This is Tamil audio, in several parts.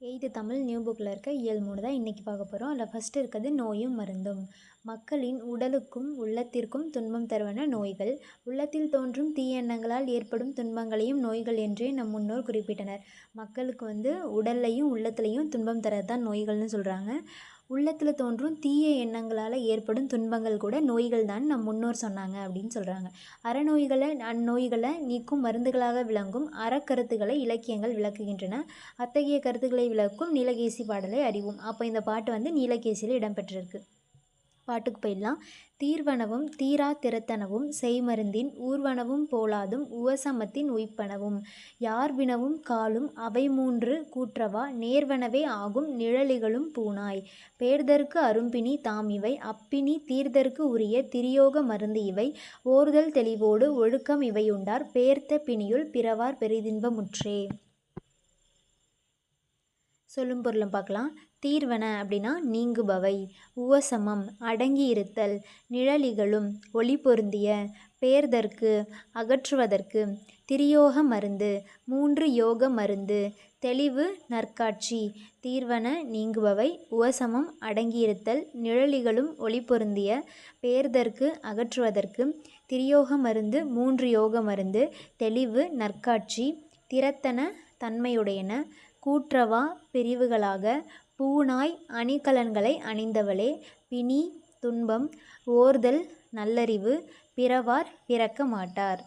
எய்த்து தமிழ் நியூ புக்கில் இருக்க இயல் மூணு தான் இன்றைக்கி பார்க்க போகிறோம் அதில் ஃபஸ்ட்டு இருக்கிறது நோயும் மருந்தும். மக்களின் உடலுக்கும் உள்ளத்திற்கும் துன்பம் தருவன நோய்கள். உள்ளத்தில் தோன்றும் தீயெண்ணங்களால் ஏற்படும் துன்பங்களையும் நோய்கள் என்றே நம் முன்னோர் குறிப்பிட்டனர். மக்களுக்கு வந்து உடல்லையும் உள்ளத்துலேயும் துன்பம் தரதான் தான் நோய்கள்னு சொல்கிறாங்க உள்ளத்தில் தோன்றும் தீய எண்ணங்களால் ஏற்படும் துன்பங்கள் கூட நோய்கள் தான் நம் முன்னோர் சொன்னாங்க அப்படின்னு சொல்கிறாங்க அறநோய்களை அந்நோய்களை நீக்கும் மருந்துகளாக விளங்கும் அறக்கருத்துக்களை இலக்கியங்கள் விளக்குகின்றன. அத்தகைய கருத்துக்களை விளக்கும் நீலகேசி பாடலை அறிவோம். அப்போ இந்த பாட்டு வந்து நீலகேசியில் இடம்பெற்றிருக்கு. பாட்டுக்கு போயிடலாம். தீர்வனவும் தீரா திறத்தனவும் செய்மருந்தின் ஊர்வனவும் போலாதும் உவசமத்தின் உய்ப்பனவும். யார்வினவும் காலும் அவை மூன்று கூற்றவா? நேர்வனவே ஆகும் நிழலிகளும் பூனாய் பேர்தற்கு அரும்பினி தாம் இவை அப்பினி தீர்தற்கு உரிய திரியோக மருந்து இவை. ஓர்தல் தெளிவோடு ஒழுக்கம் இவையுண்டார் பேர்த்த பிணியுள் பிறவார் பெரிதின்பமுற்றே. சொல்லும் பொருளும் பார்க்கலாம். தீர்வன அப்படின்னா நீங்குபவை. உவசமம் அடங்கியிருத்தல் நிழலிகளும் ஒளி பொருந்திய பேர்தற்கு அகற்றுவதற்கு திரியோக மருந்து மூன்று யோக மருந்து தெளிவு நற்காட்சி தீர்வன நீங்குபவை உவசமம் அடங்கியிருத்தல் நிழலிகளும் ஒளி பொருந்திய பேர்தற்கு அகற்றுவதற்கு திரியோக மருந்து மூன்று யோக மருந்து தெளிவு நற்காட்சி திறத்தன தன்மையுடையன கூற்றவா பிரிவுகளாக பூனாய் அணிகலன்களை அணிந்தவளே. பிணி துன்பம் ஓர்தல் நல்லறிவு பிறவார் பிறக்க மாட்டார்.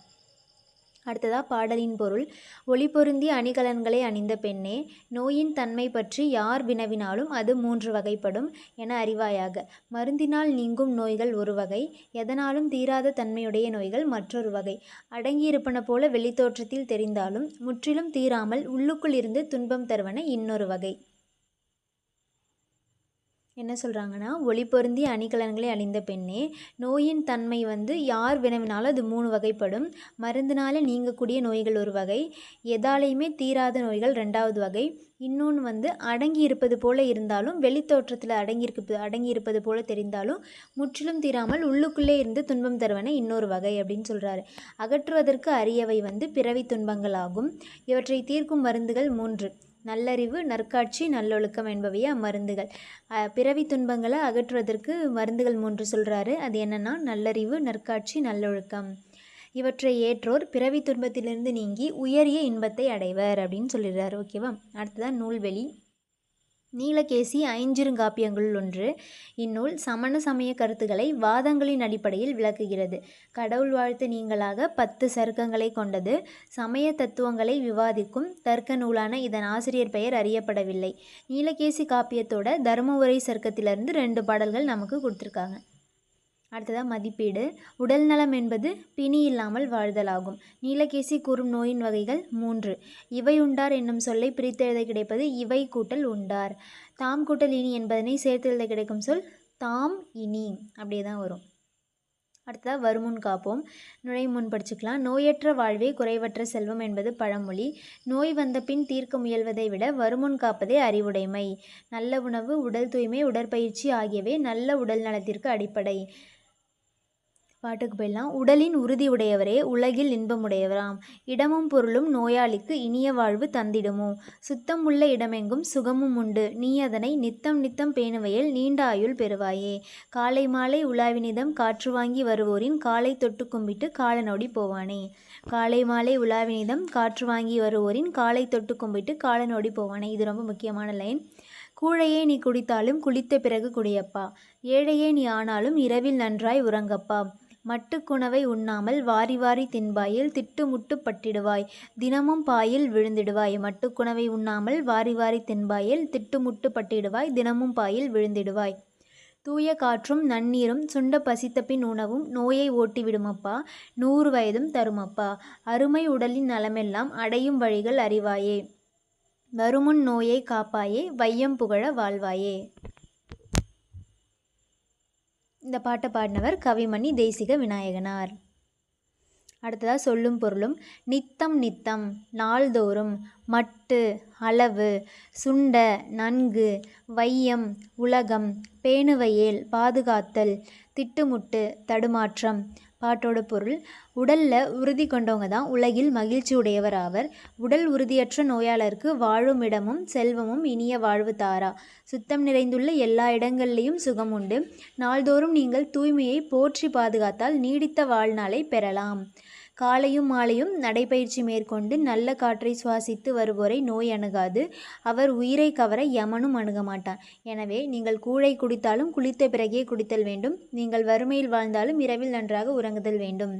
அடுத்ததாக பாடலின் பொருள். ஒளி பொருந்திய அணிகலன்களை அணிந்த பெண்ணே நோயின் தன்மை பற்றி யார் வினவினாலும் அது மூன்று வகைப்படும் என அறிவாயாக. மருந்தினால் நீங்கும் நோய்கள் ஒரு வகை எதனாலும் தீராத தன்மையுடைய நோய்கள் மற்றொரு வகை. அடங்கியிருப்பன போல வெளித்தோற்றத்தில் தெரிந்தாலும் முற்றிலும் தீராமல் உள்ளுக்குள் இருந்து துன்பம் தருவன இன்னொரு வகை. என்ன சொல்கிறாங்கன்னா ஒளி பொருந்தி அணிகலன்களை அணிந்த பெண்ணே நோயின் தன்மை வந்து யார் வினவினாலும் அது மூணு வகைப்படும். மருந்தினால நீங்கக்கூடிய நோய்கள் ஒரு வகை எதாலையுமே தீராத நோய்கள் ரெண்டாவது வகை. இன்னொன்று வந்து அடங்கி இருப்பது போல இருந்தாலும் வெளித்தோற்றத்தில் அடங்கியிருக்கு அடங்கி இருப்பது போல தெரிந்தாலும் முற்றிலும் தீராமல் உள்ளுக்குள்ளே இருந்து துன்பம் தருவன இன்னொரு வகை அப்படின்னு சொல்கிறாரு அகற்றுவதற்கு அரியவை வந்து பிறவி துன்பங்கள் ஆகும் இவற்றை தீர்க்கும் மருந்துகள் மூன்று. நல்லறிவு நற்காட்சி நல்லொழுக்கம் என்பவையே அம்மருந்துகள். பிறவி துன்பங்களை அகற்றுவதற்கு மருந்துகள் மூன்று சொல்கிறாரு அது என்னென்னா நல்லறிவு நற்காட்சி நல்லொழுக்கம். இவற்றை ஏற்றோர் பிறவி துன்பத்திலிருந்து நீங்கி உயரிய இன்பத்தை அடைவர் அப்படின்னு சொல்லிடுறாரு. ஓகேவா? அடுத்ததான் நூல்வெளி. நீலகேசி ஐஞ்சிறுங்காப்பியங்களுள் ஒன்று இந்நூல் சமண சமய கருத்துக்களை வாதங்களின் அடிப்படையில் விளக்குகிறது. கடவுள் வாழ்த்து நீங்களாக பத்து சருக்கங்களை கொண்டது. சமய தத்துவங்களை விவாதிக்கும் தர்க்க நூலான இதன் ஆசிரியர் பெயர் அறியப்படவில்லை. நீலகேசி காப்பியத்தோட தர்ம உரை சர்க்கத்திலிருந்து ரெண்டு பாடல்கள் நமக்கு கொடுத்துருக்காங்க. அடுத்ததாக மதிப்பீடு. உடல் நலம் என்பது பிணி இல்லாமல் வாழ்தலாகும். நீலகேசி கூறும் நோயின் வகைகள் மூன்று. இவை உண்டார் என்னும் சொல்லை பிரித்தெழுத கிடைப்பது இவை கூட்டல் உண்டார். தாம் கூட்டல் இனி என்பதனை சேர்த்து எழுத கிடைக்கும் சொல் தாம் இனி. அப்படியே தான் வரும். அடுத்ததாக வருமுன் காப்போம். நுழை முன் படிச்சுக்கலாம். நோயற்ற வாழ்வே குறைவற்ற செல்வம் என்பது பழமொழி. நோய் வந்த பின் தீர்க்க முயல்வதை விட வருமுன் காப்பதே அறிவுடைமை. நல்ல உணவு உடல் தூய்மை உடற்பயிற்சி ஆகியவை நல்ல உடல் நலத்திற்கு அடிப்படை. பாட்டுக்கு போயிடலாம். உடலின் உறுதி உடையவரே உலகில் இன்பமுடையவராம். இடமும் பொருளும் நோயாளிக்கு இனிய வாழ்வு தந்திடுமோ? சுத்தம் உள்ள இடமெங்கும் சுகமும் உண்டு. நீ அதனை நித்தம் நித்தம் பேணுவையில் நீண்ட ஆயுள் பெறுவாயே. காலை மாலை உலாவினிதம் காற்று வாங்கி வருவோரின் காலை தொட்டு கும்பிட்டு காலனோடி போவானே. காலை மாலை உலாவினிதம் காற்று வாங்கி வருவோரின் காலை தொட்டு கும்பிட்டு காலனோடி போவானே. இது ரொம்ப முக்கியமான லைன். கூழையே நீ குடித்தாலும் குளித்த பிறகு குடியப்பா. ஏழையே நீ ஆனாலும் இரவில் நன்றாய் உறங்கப்பா. மட்டுக்குணவை உண்ணாமல் வாரி வாரி தின்பாயில் திட்டுமுட்டு பட்டிடுவாய். தினமும் பாயில் விழுந்திடுவாய். மட்டுக்குணவை உண்ணாமல் வாரி வாரி தின்பாயில் திட்டுமுட்டு பட்டிடுவாய். தினமும் பாயில் விழுந்திடுவாய். தூய காற்றும் நன்னீரும் சுண்ட பசித்தப்பின் உணவும் நோயை ஓட்டிவிடுமப்பா. நூறு வயதும் தருமப்பா. அருமை உடலின் நலமெல்லாம் அடையும் வழிகள் அறிவாயே. வருமுன் நோயை காப்பாயே. வையம் புகழ வாழ்வாயே. இந்த பாட்டை பாடினவர் கவிமணி தேசிக விநாயகனார். அடுத்ததாக சொல்லும் பொருளும் நித்தம் நித்தம் நாள்தோறும் மட்டு அளவு சுண்ட நன்கு வையம் உலகம் பேணுவையேல் பாதுகாத்தல் திட்டுமுட்டு தடுமாற்றம் பாட்டோட பொருள் உடலில் உறுதி கொண்டவங்க தான் உலகில் மகிழ்ச்சி உடையவர் ஆவர். உடல் உறுதியற்ற நோயாளருக்கு வாழும் இடமும் செல்வமும் இனிய வாழ்வு தாரா. சுத்தம் நிறைந்துள்ள எல்லா இடங்கள்லேயும் சுகம் உண்டு. நாள்தோறும் நீங்கள் தூய்மையை போற்றி பாதுகாத்தால் நீடித்த வாழ்நாளை பெறலாம். காலையும் மாலையும் நடைபயிற்சி மேற்கொண்டு நல்ல காற்றை சுவாசித்து வருவோரை நோய் அணுகாது. அவர் உயிரை கவர யமனும் அணுக மாட்டான் எனவே நீங்கள் கூழை குடித்தாலும் குளித்த பிறகே குடித்தல் வேண்டும். நீங்கள் வறுமையில் வாழ்ந்தாலும் இரவில் நன்றாக உறங்குதல் வேண்டும்.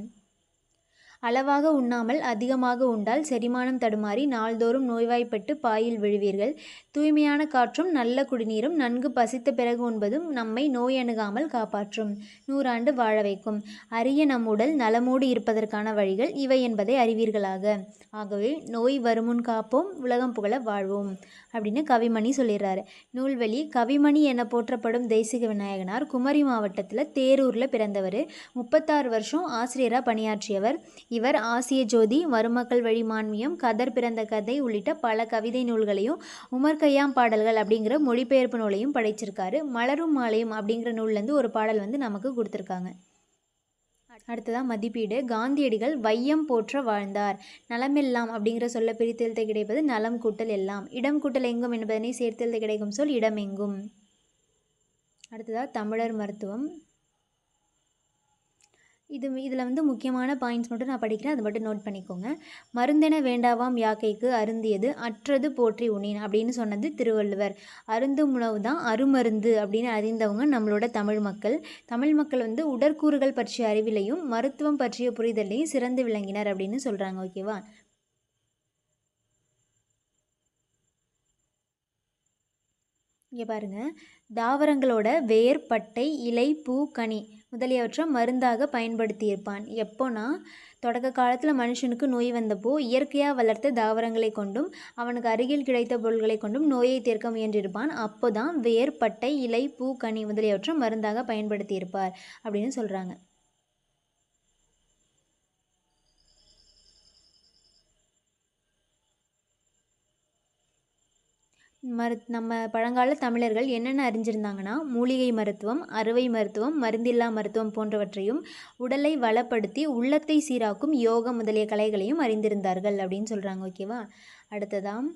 அளவாக உண்ணாமல் அதிகமாக உண்டால் செரிமானம் தடுமாறி நாள்தோறும் நோய்வாய்ப்பட்டு பாயில் விழுவீர்கள். தூய்மையான காற்றும் நல்ல குடிநீரும் நன்கு பசித்த பிறகு உண்பதும் நம்மை நோய் அணுகாமல் காப்பாற்றும். நூறாண்டு வாழ வைக்கும். அரிய நம் உடல் நலமோடு இருப்பதற்கான வழிகள் இவை என்பதை அறிவீர்களாக. ஆகவே நோய் வருமுன் காப்போம் உலகம் புகழ வாழ்வோம் அப்படின்னு கவிமணி சொல்லிடுறாரு. நூல்வெளி கவிமணி என போற்றப்படும் தேசிக விநாயகனார் குமரி மாவட்டத்தில் தேரூரில் பிறந்தவர். முப்பத்தாறு வருஷம் ஆசிரியராக பணியாற்றியவர். இவர் ஆசிய ஜோதி மருமக்கள் வழி மான்மியம் கதர் பிறந்த கதை உள்ளிட்ட பல கவிதை நூல்களையும் உமர் கையாம் பாடல்கள் அப்படிங்கிற மொழிபெயர்ப்பு நூலையும் படைச்சிருக்காரு. மலரும் மாலையும் அப்படிங்கிற நூல்லேருந்து ஒரு பாடல் வந்து நமக்கு கொடுத்துருக்காங்க. அடுத்ததாக மதிப்பீடு. காந்தியடிகள் வையம் போற்ற வாழ்ந்தார். நலமெல்லாம் அப்படிங்கிற சொல்ல பிரித்தெழுத்த கிடைப்பது நலம் கூட்டல் எல்லாம். இடம் கூட்டல் எங்கும் என்பதனை சேர்த்தெழுத்த கிடைக்கும் சொல் இடம் எங்கும் அடுத்ததாக தமிழர் மருத்துவம். இது இதில் வந்து முக்கியமான பாயிண்ட்ஸ் மட்டும் நான் படிக்கிறேன். அதை மட்டும் நோட் பண்ணிக்கோங்க. மருந்தென வேண்டாவாம் யாக்கைக்கு அருந்தியது அற்றது போற்றி உணின் அப்படின்னு சொன்னது திருவள்ளுவர். அருந்தும் உணவு தான் அருமருந்து அப்படின்னு அறிந்தவங்க நம்மளோட தமிழ் மக்கள். தமிழ் மக்கள் வந்து உடற்கூறுகள் பற்றிய அறிவிலையும் மருத்துவம் பற்றிய புரிதலையும் சிறந்து விளங்கினர் அப்படின்னு சொல்கிறாங்க ஓகேவா? இங்கே பாருங்கள் தாவரங்களோட வேர் பட்டை இலை பூ கனி முதலியவற்றை மருந்தாக பயன்படுத்தியிருப்பான். எப்போனா தொடக்க காலத்தில் மனுஷனுக்கு நோய் வந்தப்போ இயற்கையாக வளர்த்த தாவரங்களை கொண்டும் அவனுக்கு அருகில் கிடைத்த பொருள்களை கொண்டும் நோயை தீர்க்க முயன்றிருப்பான். அப்போ தான் வேர் பட்டை இலை பூ கனி முதலியவற்றை மருந்தாக பயன்படுத்தியிருப்பார் அப்படின்னு சொல்கிறாங்க மரு நம்ம பழங்கால தமிழர்கள் என்னென்ன அறிஞ்சிருந்தாங்கன்னா மூலிகை மருத்துவம் அறுவை மருத்துவம் மருந்தில்லா மருத்துவம் போன்றவற்றையும் உடலை வளப்படுத்தி உள்ளத்தை சீராக்கும் யோகம் முதலிய கலைகளையும் அறிந்திருந்தார்கள் அப்படின்னு சொல்கிறாங்க ஓகேவா அடுத்ததாம்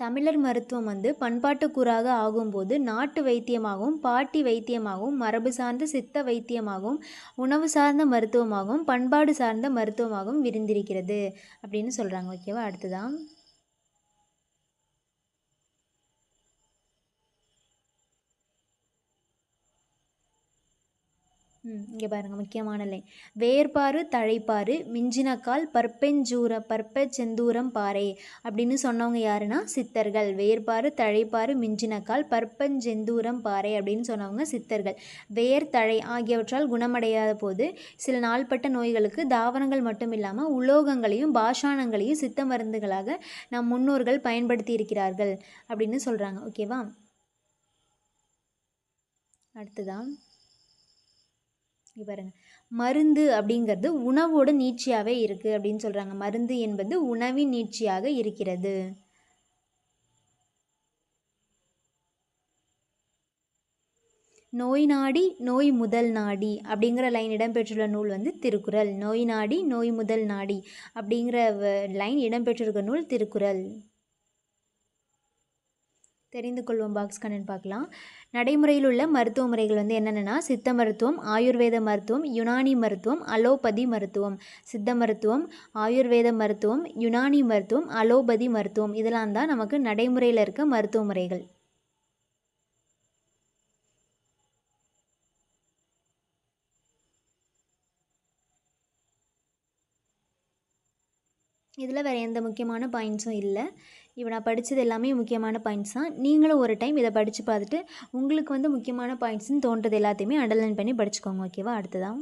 தமிழர் மருத்துவம் வந்து பண்பாட்டுக்கூறாக ஆகும்போது நாட்டு வைத்தியமாகவும் பாட்டி வைத்தியமாகவும் மரபு சார்ந்த சித்த வைத்தியமாகவும் உணவு சார்ந்த மருத்துவமாகவும் பண்பாடு சார்ந்த மருத்துவமாகவும் விரிந்திருக்கிறது அப்படின்னு சொல்கிறாங்க ஓகேவா அடுத்ததான் இங்கே பாருங்கள் முக்கியமான லைன் வேர்பாறு தழைப்பாறு மிஞ்சினக்கால் பற்பெஞ்சூர பற்ப பாறை அப்படின்னு சொன்னவங்க யாருன்னா சித்தர்கள். வேர்பாறு தழைப்பாறு மிஞ்சினக்கால் பற்பஞ்செந்தூரம் பாறை அப்படின்னு சொன்னவங்க சித்தர்கள். வேர் தழை ஆகியவற்றால் குணமடையாத போது சில நாள்பட்ட நோய்களுக்கு தாவரங்கள் மட்டும் இல்லாமல் உலோகங்களையும் பாஷாணங்களையும் சித்த மருந்துகளாக நம் முன்னோர்கள் பயன்படுத்தி இருக்கிறார்கள் அப்படின்னு சொல்கிறாங்க ஓகேவா அடுத்ததான் இங்கே பாருங்கள் மருந்து அப்படிங்கிறது உணவோட நீட்சியாகவே இருக்குது அப்படின்னு சொல்கிறாங்க மருந்து என்பது உணவின் நீட்சியாக இருக்கிறது. நோய் நாடி நோய் முதல் நாடி அப்படிங்கிற லைன் இடம்பெற்றுள்ள நூல் வந்து திருக்குறள். நோய் நாடி நோய் முதல் நாடி அப்படிங்கிற லைன் இடம்பெற்றிருக்க நூல் திருக்குறள். தெரிந்து கொள்வோம் பாக்ஸ் கண்ணன் பார்க்கலாம். நடைமுறையில் உள்ள மருத்துவ முறைகள் வந்து என்னென்னா சித்த மருத்துவம் ஆயுர்வேத மருத்துவம் யுனானி மருத்துவம் அலோபதி மருத்துவம். சித்த மருத்துவம் ஆயுர்வேத மருத்துவம் யுனானி மருத்துவம் அலோபதி மருத்துவம். இதெல்லாம் தான் நமக்கு நடைமுறையில் இருக்க மருத்துவ முறைகள். இதில் வேறு எந்த முக்கியமான பாயிண்ட்ஸும் இல்லை. இப்போ நான் படித்தது எல்லாமே முக்கியமான பாயிண்ட்ஸ் தான். நீங்களும் ஒரு டைம் இதை படித்து பார்த்துட்டு உங்களுக்கு வந்து முக்கியமான பாயிண்ட்ஸ்னு தோன்றது எல்லாத்தையுமே அண்டர்லைன் பண்ணி படிச்சுக்கோங்க ஓகேவா அடுத்ததான்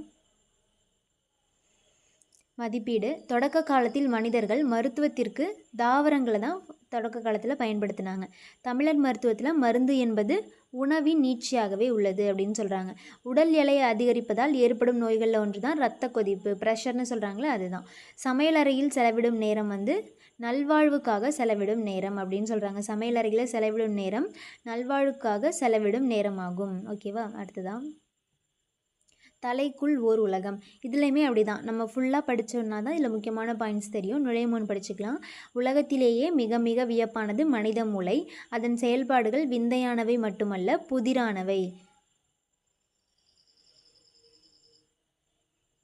மதிப்பீடு. தொடக்க காலத்தில் மனிதர்கள் மருத்துவத்திற்கு தாவரங்களை தான் தொடக்க காலத்தில் பயன்படுத்தினாங்க. தமிழர் மருத்துவத்தில் மருந்து என்பது உணவின் நீட்சியாகவே உள்ளது அப்படின்னு சொல்கிறாங்க உடல் எடையை அதிகரிப்பதால் ஏற்படும் நோய்களில் ஒன்று தான் இரத்த கொதிப்பு ப்ரெஷர்னு சொல்கிறாங்களே அதுதான். சமையலறையில் செலவிடும் நேரம் வந்து நல்வாழ்வுக்காக செலவிடும் நேரம் அப்படின்னு சொல்கிறாங்க சமையலறையில் செலவிடும் நேரம் நல்வாழ்வுக்காக செலவிடும் நேரம் ஆகும் ஓகேவா அடுத்ததான் தலைக்குள் ஓர் உலகம். இதுலேயுமே அப்படி தான் நம்ம ஃபுல்லாக படித்தோன்னா தான் இதில் முக்கியமான பாயிண்ட்ஸ் தெரியும். நுழையமோன் படிச்சுக்கலாம். உலகத்திலேயே மிக மிக வியப்பானது மனித மூளை. அதன் செயல்பாடுகள் விந்தையானவை மட்டுமல்ல புதிரானவை.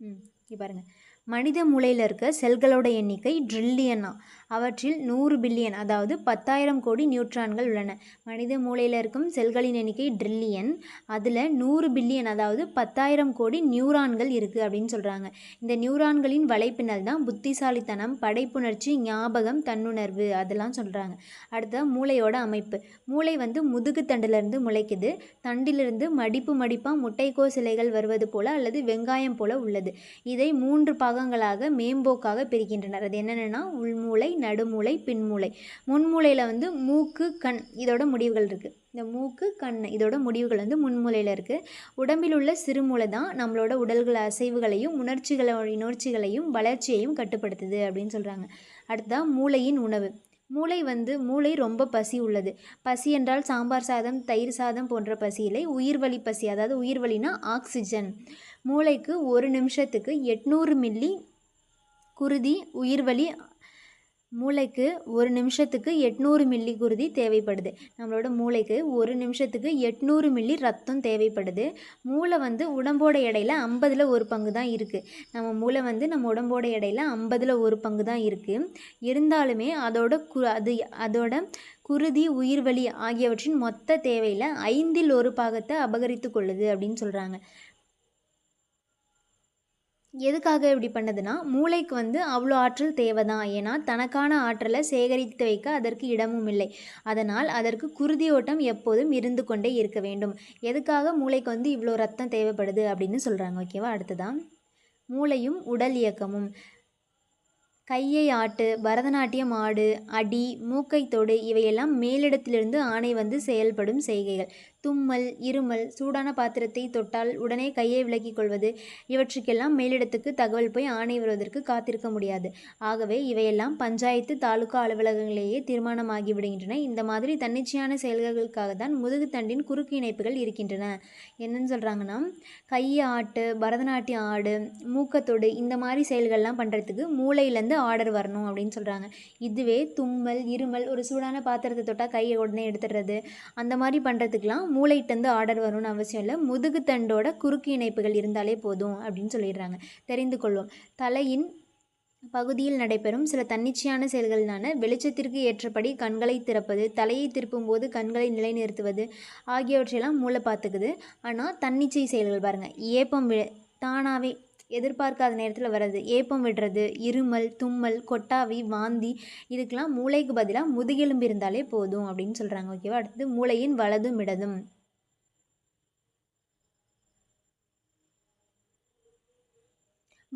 ம். இங்கே பாருங்கள் மனித மூளையில் இருக்க செல்களோட எண்ணிக்கை ட்ரில்லியனா அவற்றில் நூறு பில்லியன் அதாவது பத்தாயிரம் கோடி நியூட்ரான்கள் உள்ளன. மனித மூளையில் இருக்கும் செல்களின் எண்ணிக்கை ட்ரில்லியன் அதில் நூறு பில்லியன் அதாவது பத்தாயிரம் கோடி நியூரான்கள் இருக்குது அப்படின்னு சொல்கிறாங்க இந்த நியூரான்களின் வலைப்பின்னல் தான் புத்திசாலித்தனம் படைப்புணர்ச்சி ஞாபகம் தன்னுணர்வு அதெல்லாம் சொல்கிறாங்க அடுத்த மூளையோட அமைப்பு. மூளை வந்து முதுகு தண்டிலிருந்து முளைக்குது. தண்டிலிருந்து மடிப்பு மடிப்பாக முட்டைக்கோ சிலைகள் வருவது போல் அல்லது வெங்காயம் போல உள்ளது. இதை மூன்று பாகங்களாக மேம்போக்காக பிரிக்கின்றனர். அது என்னென்னா உள்மூளை நடுமூளை பின்மூளை. முன்மூளையில் வந்து மூக்கு கண் இதோட முடிவுகள் இருக்குது இந்த மூக்கு கண் இதோட முடிவுகள் வந்து முன்மூலையில் இருக்குது உடம்பில் உள்ள சிறுமூளை தான் நம்மளோட உடல்கள் அசைவுகளையும் உணர்ச்சிகளோட உணர்ச்சிகளையும் வளர்ச்சியையும் கட்டுப்படுத்துது அப்படின்னு சொல்கிறாங்க அடுத்ததான் மூளையின் உணவு. மூளை வந்து மூளை ரொம்ப பசி உள்ளது. பசி என்றால் சாம்பார் சாதம் தயிர் சாதம் போன்ற பசியிலே உயிர்வழி உயிர்வலி பசி அதாவது உயிர்வழினா ஆக்சிஜன். மூளைக்கு ஒரு நிமிஷத்துக்கு எட்நூறு மில்லி குருதி உயிர்வலி மூளைக்கு ஒரு நிமிஷத்துக்கு எட்நூறு மில்லி குருதி தேவைப்படுது. நம்மளோட மூளைக்கு ஒரு நிமிஷத்துக்கு எட்நூறு மில்லி ரத்தம் தேவைப்படுது. மூளை வந்து உடம்போட எடையில் ஐம்பதில் ஒரு பங்கு தான் இருக்குது நம்ம மூளை வந்து நம்ம உடம்போட எடையில் ஐம்பதில் ஒரு பங்கு தான் இருக்குது இருந்தாலுமே அதோட கு அது அதோட குருதி உயிர்வலி ஆகியவற்றின் மொத்த தேவையில் ஐந்தில் ஒரு பாகத்தை அபகரித்து கொள்ளுது அப்படின்னு சொல்கிறாங்க எதுக்காக இப்படி பண்ணதுன்னா மூளைக்கு வந்து அவ்வளோ ஆற்றல் தேவை தான் ஏன்னா தனக்கான ஆற்றலை சேகரித்து வைக்க அதற்கு இடமும் இல்லை. அதனால் அதற்கு குருதி ஓட்டம் எப்போதும் இருந்து கொண்டே இருக்க வேண்டும். எதுக்காக மூளைக்கு வந்து இவ்வளோ ரத்தம் தேவைப்படுது அப்படின்னு சொல்கிறாங்க ஓகேவா அடுத்ததான் மூளையும் உடல் இயக்கமும். கையை ஆட்டு பரதநாட்டியம் ஆடு அடி மூக்கை தொடு இவையெல்லாம் மேலிடத்திலிருந்து ஆணை வந்து செயல்படும் செய்கைகள். தும்மல் இருமல் சூடான பாத்திரத்தை தொட்டால் உடனே கையை விலக்கிக் கொள்வது. இவற்றுக்கெல்லாம் மேலிடத்துக்கு தகவல் போய் ஆணை வருவதற்கு காத்திருக்க முடியாது. ஆகவே இவையெல்லாம் பஞ்சாயத்து தாலுகா அலுவலகங்களிலேயே தீர்மானமாகி விடுகின்றன இந்த மாதிரி தன்னிச்சையான செயல்களுக்காக தான் முதுகுத்தண்டின் குறுக்கு இணைப்புகள் இருக்கின்றன. என்னன்னு சொல்கிறாங்கன்னா கை ஆட்டு பரதநாட்டியம் ஆடு மூக்கத்தொடு இந்த மாதிரி செயல்கள்லாம் பண்ணுறதுக்கு மூளையிலேருந்து ஆர்டர் வரணும் அப்படின்னு சொல்கிறாங்க இதுவே தும்மல் இருமல் ஒரு சூடான பாத்திரத்தை தொட்டால் கையை உடனே எடுத்துடுறது. அந்த மாதிரி பண்ணுறதுக்கெலாம் மூளைட்டந்து ஆர்டர் வரும்னு அவசியம் இல்லை. முதுகுத்தண்டோட குறுக்கு இணைப்புகள் இருந்தாலே போதும் அப்படின்னு சொல்லிடுறாங்க. தெரிந்து கொள்வோம். தலையின் பகுதியில் நடைபெறும் சில தன்னிச்சையான செயல்களான வெளிச்சத்திற்கு ஏற்றபடி கண்களை திறப்பது தலையை திருப்பும் போது கண்களை நிலைநிறுத்துவது ஆகியவற்றையெல்லாம் மூளை பார்த்துக்குது. ஆனால் தன்னிச்சை செயல்கள் பாருங்கள் ஏப்பம் வி தானாகவே எதிர்பார்க்காத நேரத்தில் வர்றது. ஏப்பம் விடுறது இருமல் தும்மல் கொட்டாவி வாந்தி இதுக்கெலாம் மூளைக்கு பதிலாக முதுகெலும்பு இருந்தாலே போதும் அப்படின்னு சொல்கிறாங்க ஓகேவா? அடுத்தது மூளையின் வலதும் இடதும்.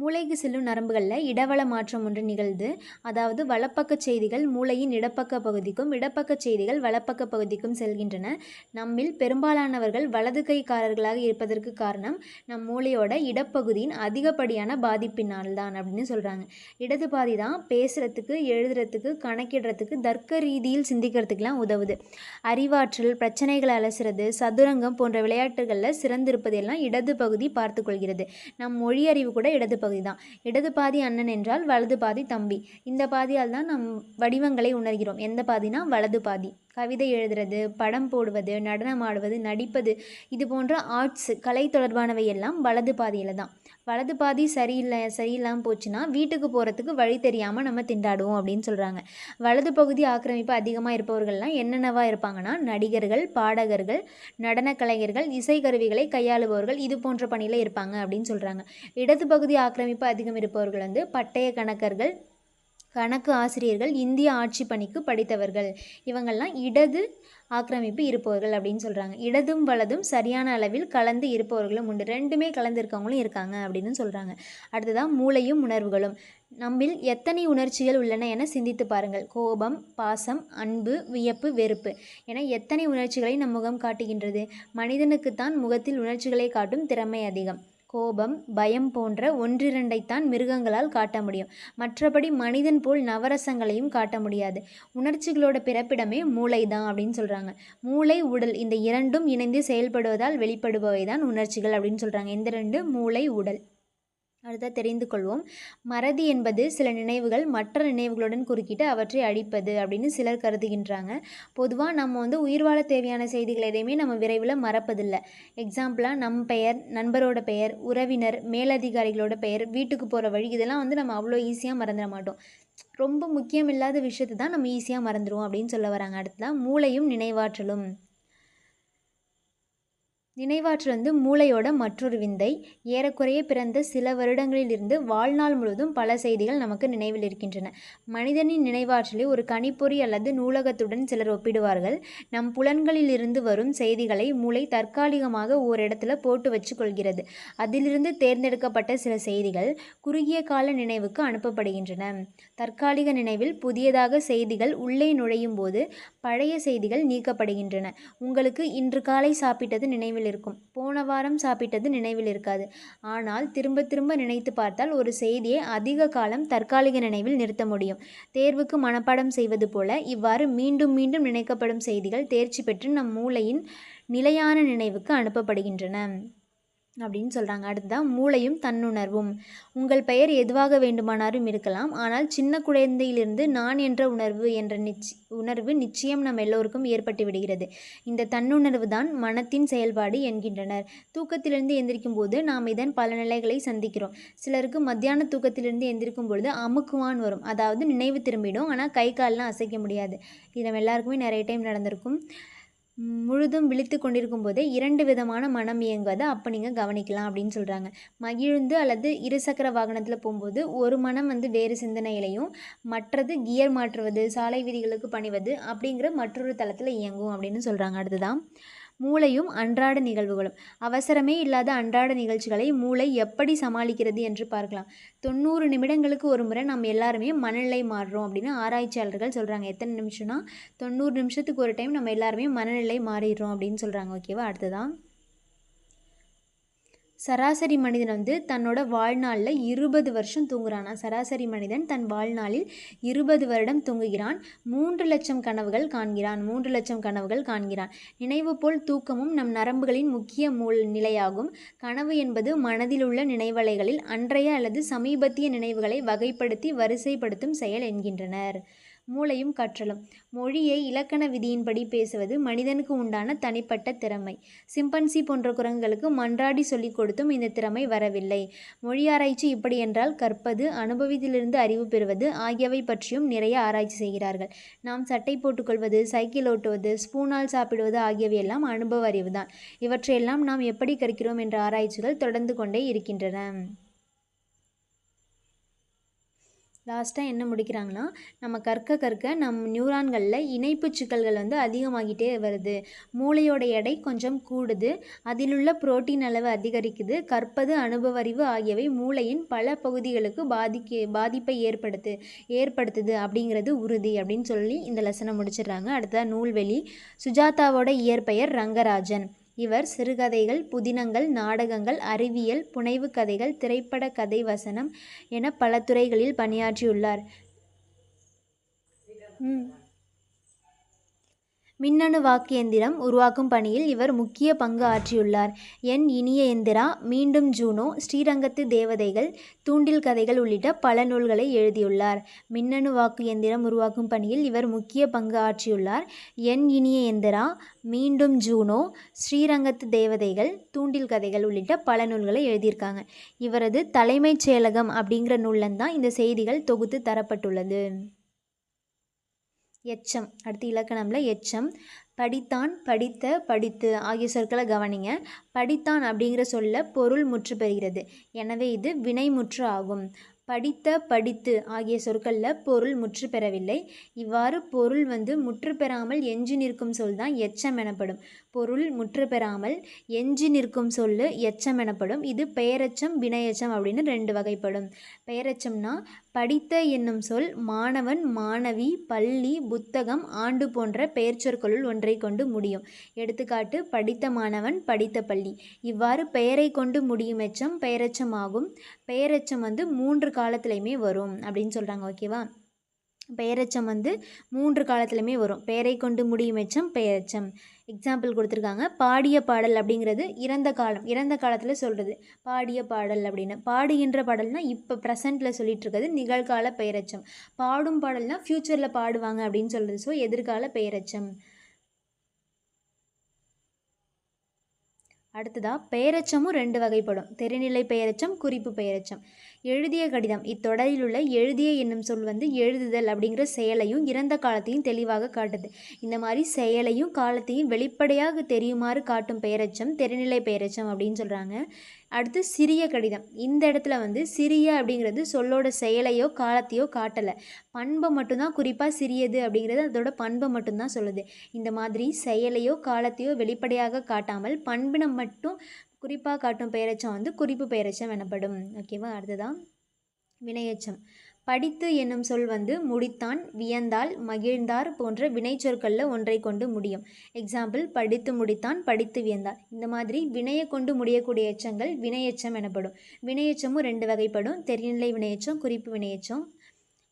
மூளைக்கு செல்லும் நரம்புகளில் இடவள மாற்றம் ஒன்று நிகழ்ந்து அதாவது வலப்பக்க செய்திகள் மூளையின் இடப்பக்க பகுதிக்கும் இடப்பக்க செய்திகள் வலப்பக்க பகுதிக்கும் செல்கின்றன. நம்மில் பெரும்பாலானவர்கள் வலது கைக்காரர்களாக இருப்பதற்கு காரணம் நம் மூளையோட இடப்பகுதியின் அதிகப்படியான பாதிப்பினால் தான் அப்படின்னு சொல்கிறாங்க இடது பாதி தான் பேசுகிறதுக்கு எழுதுறதுக்கு கணக்கிடுறதுக்கு தர்க்க ரீதியில் சிந்திக்கிறதுக்கெலாம் உதவுது. அறிவாற்றல் பிரச்சனைகளை அலசுறது சதுரங்கம் போன்ற விளையாட்டுகளில் சிறந்திருப்பதெல்லாம் இடது பகுதி பார்த்துக்கொள்கிறது நம் மொழி அறிவு கூட இடது பகுதி தான் இடது பாதி அண்ணன் என்றால் வலது பாதி தம்பி. இந்த பாதியால் தான் நம் வடிவங்களை உணர்கிறோம். எந்த பாதினா வலது பாதி. கவிதை எழுதுறது படம் போடுவது நடனம் ஆடுவது நடிப்பது இது போன்ற ஆர்ட்ஸ் கலை தொடர்பானவை எல்லாம் வலது பாதியில் தான். வலது பாதி சரியில்லை சரியில்லாமல் போச்சுன்னா வீட்டுக்கு போகிறதுக்கு வழி தெரியாமல் நம்ம திண்டாடுவோம் அப்படின்னு சொல்கிறாங்க வலது பகுதி ஆக்கிரமிப்பு அதிகமாக இருப்பவர்கள்லாம் என்னென்னவா இருப்பாங்கன்னா நடிகர்கள் பாடகர்கள் நடன கலைஞர்கள் இசைக்கருவிகளை கையாளுபவர்கள் இது போன்ற பணியில் இருப்பாங்க அப்படின்னு சொல்கிறாங்க இடது பகுதி ஆக்கிரமிப்பு அதிகம் இருப்பவர்கள் வந்து பட்டய கணக்கர்கள் கணக்கு ஆசிரியர்கள் இந்திய ஆட்சி பணிக்கு படித்தவர்கள். இவங்கெல்லாம் இடது ஆக்கிரமிப்பு இருப்பவர்கள் அப்படின்னு சொல்கிறாங்க இடதும் வலதும் சரியான அளவில் கலந்து இருப்பவர்களும் உண்டு. ரெண்டுமே கலந்து இருக்கவங்களும் இருக்காங்க அப்படின்னு சொல்கிறாங்க அடுத்ததான் மூளையும் உணர்வுகளும். நம்மில் எத்தனை உணர்ச்சிகள் உள்ளன என சிந்தித்து பாருங்கள். கோபம் பாசம் அன்பு வியப்பு வெறுப்பு என எத்தனை உணர்ச்சிகளை நம் முகம் காட்டுகின்றது? மனிதனுக்குத்தான் முகத்தில் உணர்ச்சிகளை காட்டும் திறமை அதிகம். கோபம் பயம் போன்ற ஒன்றிரண்டைத்தான் மிருகங்களால் காட்ட முடியும். மற்றபடி மனிதன் போல் நவரசங்களையும் காட்ட முடியாது. உணர்ச்சிகளோட பிறப்பிடமே மூளை தான் அப்படின்னு சொல்கிறாங்க மூளை உடல் இந்த இரண்டும் இணைந்து செயல்படுவதால் வெளிப்படுபவை தான் உணர்ச்சிகள் அப்படின்னு சொல்கிறாங்க இந்த ரெண்டு மூளை உடல். அடுத்த தெரிந்து கொள்வோம். மறதி என்பது சில நினைவுகள் மற்ற நினைவுகளுடன் குறுக்கிட்டு அவற்றை அழிப்பது அப்படின்னு சிலர் கருதுகின்றாங்க. பொதுவாக நம்ம வந்து உயிர் வாழ தேவையான செய்திகள் எதையுமே நம்ம விரைவில் மறப்பதில்லை. எக்ஸாம்பிளாக நம் பெயர் நண்பரோட பெயர் உறவினர் மேலதிகாரிகளோட பெயர் வீட்டுக்கு போகிற வழி இதெல்லாம் வந்து நம்ம அவ்வளோ ஈஸியாக மறந்துட மாட்டோம். ரொம்ப முக்கியம் இல்லாத விஷயத்தை தான் நம்ம ஈஸியாக மறந்துடுவோம் அப்படின்னு சொல்ல வராங்க. அடுத்ததான் மூளையும் நினைவாற்றலும். நினைவாற்றல் வந்து மூளையோட மற்றொரு விந்தை. ஏறக்குறைய பிறந்த சில வருடங்களிலிருந்து வாழ்நாள் முழுவதும் பல செய்திகள் நமக்கு நினைவில் இருக்கின்றன. மனிதனின் நினைவாற்றலை ஒரு கணிப்பொறி அல்லது நூலகத்துடன் சிலர் ஒப்பிடுவார்கள். நம் புலன்களிலிருந்து வரும் செய்திகளை மூளை தற்காலிகமாக ஓரிடத்துல போட்டு வச்சு கொள்கிறது அதிலிருந்து தேர்ந்தெடுக்கப்பட்ட சில செய்திகள் குறுகிய கால நினைவுக்கு அனுப்பப்படுகின்றன. தற்காலிக நினைவில் புதியதாக செய்திகள் உள்ளே நுழையும் போது பழைய செய்திகள் நீக்கப்படுகின்றன. உங்களுக்கு இன்று காலை சாப்பிட்டது நினைவில் இருக்கும். போன வாரம் சாப்பிட்டது நினைவில் இருக்காது. ஆனால் திரும்ப திரும்ப நினைத்து பார்த்தால் ஒரு செய்தியை அதிக காலம் தற்காலிக நினைவில் நிறுத்த முடியும். தேர்வுக்கு மனப்பாடம் செய்வது போல இவ்வாறு மீண்டும் மீண்டும் நினைக்கப்படும் செய்திகள் தேர்ச்சி பெற்று நம் மூளையின் நிலையான நினைவுக்கு அனுப்பப்படுகின்றன. அப்படின்னு சொல்கிறாங்க அடுத்ததான் மூளையும் தன்னுணர்வும். உங்கள் பெயர் எதுவாக வேண்டுமானாலும் இருக்கலாம். ஆனால் சின்ன குழந்தையிலிருந்து நான் என்ற உணர்வு என்ற நிச் உணர்வு நிச்சயம் நம் எல்லோருக்கும் ஏற்பட்டு விடுகிறது. இந்த தன்னுணர்வு தான் மனத்தின் செயல்பாடு என்கின்றனர். தூக்கத்திலிருந்து எந்திரிக்கும் போது நாம் இதன் பல நிலைகளை சந்திக்கிறோம். சிலருக்கு மத்தியான தூக்கத்திலிருந்து எந்திரிக்கும் பொழுது அமுக்குவான் வரும். அதாவது நினைவு திரும்பிடும். ஆனால் கை கால்லாம் அசைக்க முடியாது. இது நம்ம எல்லாருக்குமே நிறைய டைம் நடந்திருக்கும். முழுதும் விழித்து கொண்டிருக்கும் போதே இரண்டு விதமான மனம் இயங்குவதை அப்போ நீங்கள் கவனிக்கலாம் அப்படின்னு சொல்கிறாங்க மகிழ்ந்து அல்லது இருசக்கர வாகனத்தில் போகும்போது ஒரு மனம் வந்து வேறு சிந்தனையிலையும் மற்றது கியர் மாற்றுவது சாலை விதிகளுக்கு பணிவது அப்படிங்கிற மற்றொரு தளத்தில் இயங்கும் அப்படின்னு சொல்கிறாங்க அடுத்ததான் மூளையும் அன்றாட நிகழ்வுகளும். அவசரமே இல்லாத அன்றாட நிகழ்ச்சிகளை மூளை எப்படி சமாளிக்கிறது என்று பார்க்கலாம். தொண்ணூறு நிமிடங்களுக்கு ஒரு முறை நம்ம எல்லாருமே மனநிலை மாறுறோம் அப்படின்னு ஆராய்ச்சியாளர்கள் சொல்கிறாங்க எத்தனை நிமிஷம்னா தொண்ணூறு நிமிஷத்துக்கு ஒரு டைம் நம்ம எல்லாருமே மனநிலை மாறிடுறோம் அப்படின்னு சொல்கிறாங்க ஓகேவா அடுத்ததான் சராசரி மனிதன் வந்து தன்னோட வாழ்நாளில் இருபது வருஷம் தூங்குறானா சராசரி மனிதன் தன் வாழ்நாளில் இருபது வருடம் தூங்குகிறான். மூன்று லட்சம் கனவுகள் காண்கிறான். மூன்று லட்சம் கனவுகள் காண்கிறான். நினைவு போல் தூக்கமும் நம் நரம்புகளின் முக்கிய மூல் நிலையாகும். கனவு என்பது மனதில் உள்ள நினைவலைகளில் அன்றைய அல்லது சமீபத்திய நினைவுகளை வகைப்படுத்தி வரிசைப்படுத்தும் செயல் என்கின்றனர். மூளையும் கற்றலும். மொழியை இலக்கண விதியின்படி பேசுவது மனிதனுக்கு உண்டான தனிப்பட்ட திறமை. சிம்பன்சி போன்ற குரங்குகளுக்கு மன்றாடி சொல்லிக் கொடுத்தும் இந்த திறமை வரவில்லை. மொழி ஆராய்ச்சி இப்படி என்றால் கற்பது அனுபவத்திலிருந்து அறிவு பெறுவது ஆகியவை பற்றியும் நிறைய ஆராய்ச்சி செய்கிறார்கள். நாம் சட்டை போட்டுக்கொள்வது சைக்கிள் ஓட்டுவது ஸ்பூனால் சாப்பிடுவது ஆகியவையெல்லாம் அனுபவ அறிவுதான். இவற்றையெல்லாம் நாம் எப்படி கற்கிறோம் என்ற ஆராய்ச்சிகள் தொடர்ந்து கொண்டே இருக்கின்றன. லாஸ்ட்டாக என்ன முடிக்கிறாங்கன்னா நம்ம கற்க கற்க நம் நியூரான்களில் இணைப்பு சிக்கல்கள் வந்து அதிகமாகிட்டே வருது. மூளையோட எடை கொஞ்சம் கூடுது. அதிலுள்ள புரோட்டீன் அளவு அதிகரிக்குது. கற்பது அனுபவ அறிவு ஆகியவை மூளையின் பல பகுதிகளுக்கு பாதிக்க பாதிப்பை ஏற்படுத்து ஏற்படுத்துது அப்படிங்கிறது உறுதி அப்படின்னு சொல்லி இந்த லெசனை முடிச்சிடுறாங்க. அடுத்ததாக நூல்வெளி. சுஜாதாவோட இயற்பெயர் ரங்கராஜன். இவர் சிறுகதைகள் புதினங்கள் நாடகங்கள் அறிவியல் புனைவு கதைகள் திரைப்பட கதை வசனம் என பல துறைகளில் பணியாற்றியுள்ளார். ம். மின்னணு வாக்கு எந்திரம் உருவாக்கும் பணியில் இவர் முக்கிய பங்கு ஆற்றியுள்ளார். என் இனிய எந்திரா மீண்டும் ஜூனோ ஸ்ரீரங்கத்து தேவதைகள் தூண்டில் கதைகள் உள்ளிட்ட பல நூல்களை எழுதியுள்ளார். மின்னணு வாக்கு எந்திரம் உருவாக்கும் பணியில் இவர் முக்கிய பங்கு ஆற்றியுள்ளார். என் இனிய எந்திரா மீண்டும் ஜூனோ ஸ்ரீரங்கத்து தேவதைகள் தூண்டில் கதைகள் உள்ளிட்ட பல நூல்களை எழுதியிருக்காங்க. இவரது தலைமைச் செயலகம் அப்படிங்கிற நூலில் தான் இந்த செய்திகள் தொகுத்து தரப்பட்டுள்ளது. எச்சம். அடுத்து இலக்கணமில் எச்சம். படித்தான் படித்த படித்து ஆகிய சொற்களை கவனிங்க. படித்தான் அப்படிங்கிற சொல்ல பொருள் முற்று பெறுகிறது. எனவே இது வினைமுற்று ஆகும். படித்த படித்து ஆகிய சொற்களில் பொருள் முற்று பெறவில்லை. இவ்வாறு பொருள் வந்து முற்று பெறாமல் எஞ்சி நிற்கும் சொல் தான் எச்சம் எனப்படும். பொருள் முற்று பெறாமல் எஞ்சி நிற்கும் சொல்லு எச்சம் எனப்படும். இது பெயரச்சம் வினையச்சம் அப்படின்னு ரெண்டு வகைப்படும். பெயரச்சம்னா படித்த என்னும் சொல் மாணவன் மாணவி பள்ளி புத்தகம் ஆண்டு போன்ற பெயர் சொற்களுள் ஒன்றை கொண்டு முடியும். எடுத்துக்காட்டு படித்த மாணவன் படித்த பள்ளி. இவ்வாறு பெயரை கொண்டு முடியும் எச்சம் பெயரச்சம் ஆகும். பெயரச்சம் வந்து மூன்று காலத்துலையுமே வரும் அப்படின்னு சொல்கிறாங்க ஓகேவா பெயரச்சம் வந்து மூன்று காலத்துலையுமே வரும். பெயரை கொண்டு முடியும் எச்சம் பெயரச்சம் எக்ஸாம்பிள் கொடுத்துருக்காங்க. பாடிய பாடல் அப்படிங்கிறது இறந்த காலம். இறந்த காலத்தில் சொல்கிறது பாடிய பாடல் அப்படின்னு. பாடுகின்ற பாடல்னால் இப்போ ப்ரெசண்ட்டில் சொல்லிட்டு இருக்கிறது நிகழ்கால பெயரச்சம் பாடும் பாடல்னால் ஃப்யூச்சரில் பாடுவாங்க அப்படின்னு சொல்கிறது ஸோ எதிர்கால பெயரச்சம் அடுத்ததாக பெயரச்சமும் ரெண்டு வகைப்படும். தெரிநிலை பெயரச்சம் குறிப்பு பெயரச்சம் எழுதிய கடிதம். இத்தொடரில் உள்ள எழுதிய என்னும் சொல் வந்து எழுதுதல் அப்படிங்கிற செயலையும் இறந்த காலத்தையும் தெளிவாக காட்டுது. இந்த மாதிரி செயலையும் காலத்தையும் வெளிப்படையாக தெரியுமாறு காட்டும் பெயரச்சம் தெரிநிலை பெயரச்சம் அப்படின்னு சொல்கிறாங்க அடுத்து சிறிய கடிதம். இந்த இடத்துல வந்து சிறிய அப்படிங்கிறது சொல்லோட செயலையோ காலத்தையோ காட்டலை. பண்பை மட்டும்தான் குறிப்பாக சிறியது அப்படிங்கிறது அதோட பண்பை மட்டும்தான் சொல்லுது. இந்த மாதிரி செயலையோ காலத்தையோ வெளிப்படையாக காட்டாமல் பண்பினம் மட்டும் குறிப்பாக காட்டும் பெயரச்சம் வந்து குறிப்பு பெயரச்சம் எனப்படும். ஓகேவா அடுத்ததான். வினையச்சம். படித்து என்னும் சொல் வந்து முடித்தான் வியந்தால் மகிழ்ந்தார் போன்ற வினைச்சொற்களில் ஒன்றை கொண்டு முடியும். எக்ஸாம்பிள் படித்து முடித்தான் படித்து வியந்தார். இந்த மாதிரி வினையை கொண்டு முடியக்கூடிய எச்சங்கள் வினையச்சம் எனப்படும். வினையச்சமும் ரெண்டு வகைப்படும். தெரிநிலை வினையச்சம் குறிப்பு வினையச்சம்.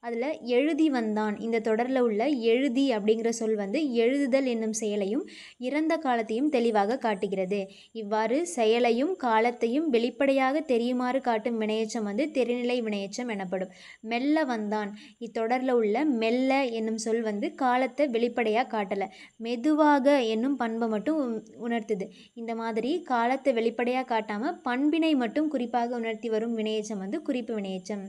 அதில் எழுதி வந்தான். இந்த தொடரில் உள்ள எழுதி அப்படிங்கிற சொல் வந்து எழுதுதல் என்னும் செயலையும் இறந்த காலத்தையும் தெளிவாக காட்டுகிறது. இவ்வாறு செயலையும் காலத்தையும் வெளிப்படையாக தெரியுமாறு காட்டும் வினையச்சம் வந்து தெரிநிலை வினையச்சம் எனப்படும். மெல்ல வந்தான். இத்தொடரில் உள்ள மெல்ல என்னும் சொல் வந்து காலத்தை வெளிப்படையாக காட்டலை. மெதுவாக என்னும் பண்பை மட்டும் உணர்த்துது. இந்த மாதிரி காலத்தை வெளிப்படையாக காட்டாமல் பண்பினை மட்டும் குறிப்பாக உணர்த்தி வரும் வினையச்சம் வந்து குறிப்பு வினையச்சம்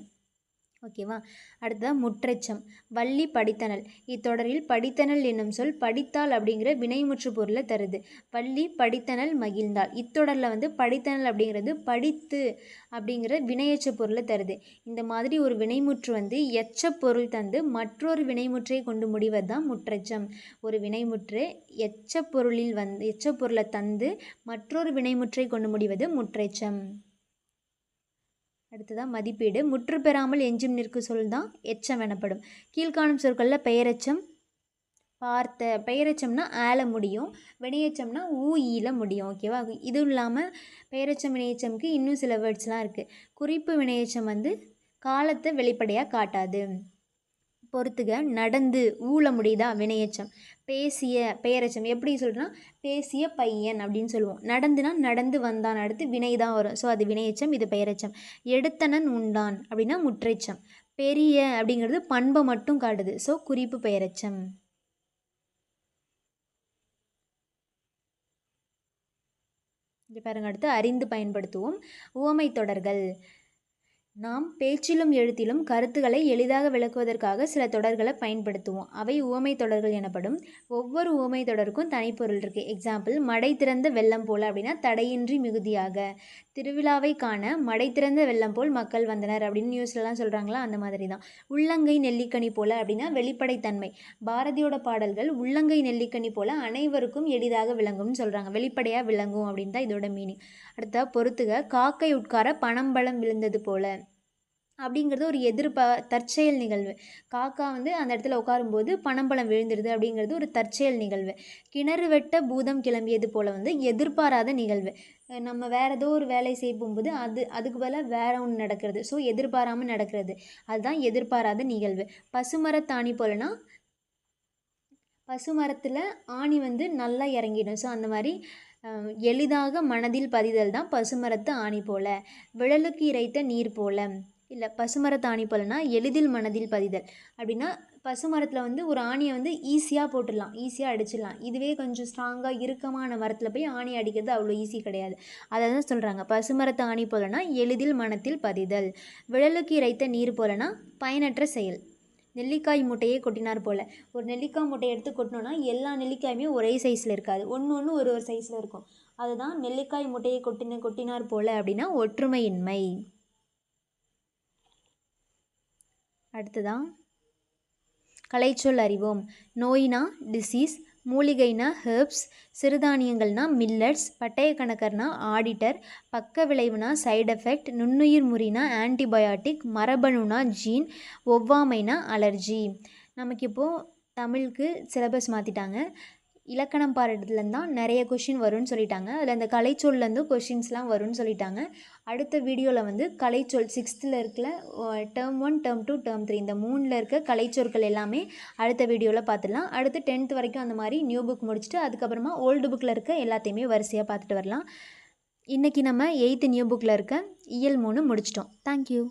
ஓகேவா அடுத்ததாக முற்றச்சம். வள்ளி படித்தனல் இத்தொடரில் படித்தனல் என்னும் சொல் படித்தாள் அப்படிங்கிற வினைமுற்று பொருளை தருது. வள்ளி படித்தனல் மகிழ்ந்தாள். இத்தொடரில் வந்து படித்தனல் அப்படிங்கிறது படித்து அப்படிங்கிற வினையச்ச பொருளை தருது. இந்த மாதிரி ஒரு வினைமுற்று வந்து எச்ச பொருள் தந்து மற்றொரு வினைமுற்றை கொண்டு முடிவது தான் முற்றெச்சம். ஒரு வினைமுற்று எச்ச பொருளில் வந்து எச்ச பொருளை தந்து மற்றொரு வினைமுற்றை கொண்டு முடிவது முற்றெச்சம். அடுத்ததான் மதிப்பீடு. முற்று பெறாமல் எஞ்சும் நிற்கு சொல் தான் எச்சம் எனப்படும். கீழ்காணும் சொற்களில் பெயரெச்சம் பார்த்த பெயரெச்சம்னா ஆல முடியும். வினையச்சம்னா ஊ ஈல முடியும். ஓகேவா இதுவும் இல்லாமல் பெயரெச்சம் வினையச்சம்க்கு இன்னும் சில வேர்ட்ஸ்லாம் இருக்குது குறிப்பு வினையச்சம் வந்து காலத்தை வெளிப்படையாக காட்டாது. பொறுத்துக நடந்து ஊழ முடியுதா? வினையச்சம். பேசிய பெயரச்சம். எப்படி சொல்கிறோன்னா பேசிய பையன் அப்படின்னு சொல்லுவோம். நடந்துனா நடந்து வந்தான் அடுத்து வினை தான் வரும். ஸோ அது வினையச்சம் இது பெயரெச்சம். எடுத்தனன் உண்டான் அப்படின்னா முற்றெச்சம். பெரிய அப்படிங்கிறது பண்பை மட்டும் காட்டுது. ஸோ குறிப்பு பெயரச்சம். இங்கே பாருங்க அடுத்து அறிந்து பயன்படுத்துவோம். உவமை தொடர்கள். நாம் பேச்சிலும் எழுத்திலும் கருத்துக்களை எளிதாக விளக்குவதற்காக சில தொடர்களை பயன்படுத்துவோம். அவை உவமை தொடர்கள் எனப்படும் ஒவ்வொரு உவமை தொடருக்கும் தனிப்பொருள் இருக்குது எக்ஸாம்பிள் மடை திறந்த வெள்ளம் போல் அப்படின்னா தடையின்றி மிகுதியாக. திருவிழாவை காண மடை திறந்த வெள்ளம் போல் மக்கள் வந்தனர் அப்படின்னு நியூஸ்லலாம் சொல்கிறாங்களா அந்த மாதிரி தான். உள்ளங்கை நெல்லிக்கனி போல் அப்படின்னா வெளிப்படைத்தன்மை. பாரதியோட பாடல்கள் உள்ளங்கை நெல்லிக்கனி போல் அனைவருக்கும் எளிதாக விளங்கும்னு சொல்கிறாங்க வெளிப்படையாக விளங்கும் அப்படின்னு தான் இதோட மீனிங் அடுத்த பொறுத்துக காக்கை உட்கார பணம்பழம் விழுந்தது போல். அப்படிங்கிறது ஒரு எதிர்பா தற்செயல் நிகழ்வு. காக்கா வந்து அந்த இடத்துல உட்காரும்போது பனம்பழம் விழுந்துடுது அப்படிங்கிறது ஒரு தற்செயல் நிகழ்வு. கிணறு வெட்ட பூதம் கிளம்பியது போல் வந்து எதிர்பாராத நிகழ்வு. நம்ம வேறு ஏதோ ஒரு வேலை செய்ய போகும்போது அது அதுக்கு பதிலாக வேற ஒன்று நடக்கிறது. ஸோ எதிர்பாராமல் நடக்கிறது. அதுதான் எதிர்பாராத நிகழ்வு. பசுமரத்தாணி போலனா பசுமரத்தில் ஆணி வந்து நல்லா இறங்கிடும். ஸோ அந்த மாதிரி எளிதாக மனதில் பதிதல் தான் பசுமரத்து ஆணி போல. விழலுக்கு இறைத்த நீர் போல. இல்லை பசுமரத்தாணி போலனா எளிதில் மனதில் பதிதல். அப்படின்னா பசுமரத்தில் வந்து ஒரு ஆணியை வந்து ஈஸியாக போட்டுடலாம். ஈஸியாக அடிச்சிடலாம். இதுவே கொஞ்சம் ஸ்ட்ராங்காக இறுக்கமான மரத்தில் போய் ஆணி அடிக்கிறது அவ்வளோ ஈஸி கிடையாது. அதை தான் சொல்கிறாங்க பசுமரத்து ஆணி போலனா எளிதில் மனத்தில் பதிதல். விழலுக்கு இறைத்த நீர் போலனா பயனற்ற செயல். நெல்லிக்காய் மூட்டையே கொட்டினார் போல். ஒரு நெல்லிக்காய் மூட்டையை எடுத்து கொட்டினோன்னா எல்லா நெல்லிக்காயுமே ஒரே சைஸில் இருக்காது. ஒன்று ஒன்று ஒரு ஒரு சைஸில் இருக்கும். அதுதான் நெல்லிக்காய் மூட்டையை கொட்டின கொட்டினார் போல் அப்படின்னா ஒற்றுமையின்மை. அடுத்ததான் கலைச்சொல் அறிவோம். நோயினா டிசீஸ் மூலிகைனா ஹெர்ப்ஸ் சிறுதானியங்கள்னா மில்லட்ஸ் பட்டய கணக்கர்னா ஆடிட்டர் பக்க விளைவுனா சைடு எஃபெக்ட் நுண்ணுயிர் முறினா ஆன்டிபயாட்டிக் மரபணுனா ஜீன் ஒவ்வாமைனா அலர்ஜி நமக்கு இப்போது தமிழுக்கு சிலபஸ் மாற்றிட்டாங்க இலக்கணம் பாடத்துலேருந்தான் நிறைய கொஷின் வரும்னு சொல்லிட்டாங்க. அதில் இந்த கலைச்சொல்லேருந்து கொஷின்ஸ்லாம் வரும்னு சொல்லிட்டாங்க. அடுத்த வீடியோவில் வந்து கலைச்சொல் சிக்ஸ்த்தில் இருக்கிற term one term two term three இந்த மூணில் இருக்க கலைச்சொற்கள் எல்லாமே அடுத்த வீடியோவில் பார்த்துடலாம் அடுத்து டென்த் வரைக்கும் அந்த மாதிரி நியூ புக் முடிச்சுட்டு அதுக்கப்புறமா ஓல்டு புக்கில் இருக்க எல்லாத்தையுமே வரிசையாக பார்த்துட்டு வரலாம். இன்றைக்கி நம்ம எயித்து நியூ புக்கில் இருக்க இயல் மூணு முடிச்சிட்டோம். தேங்க்யூ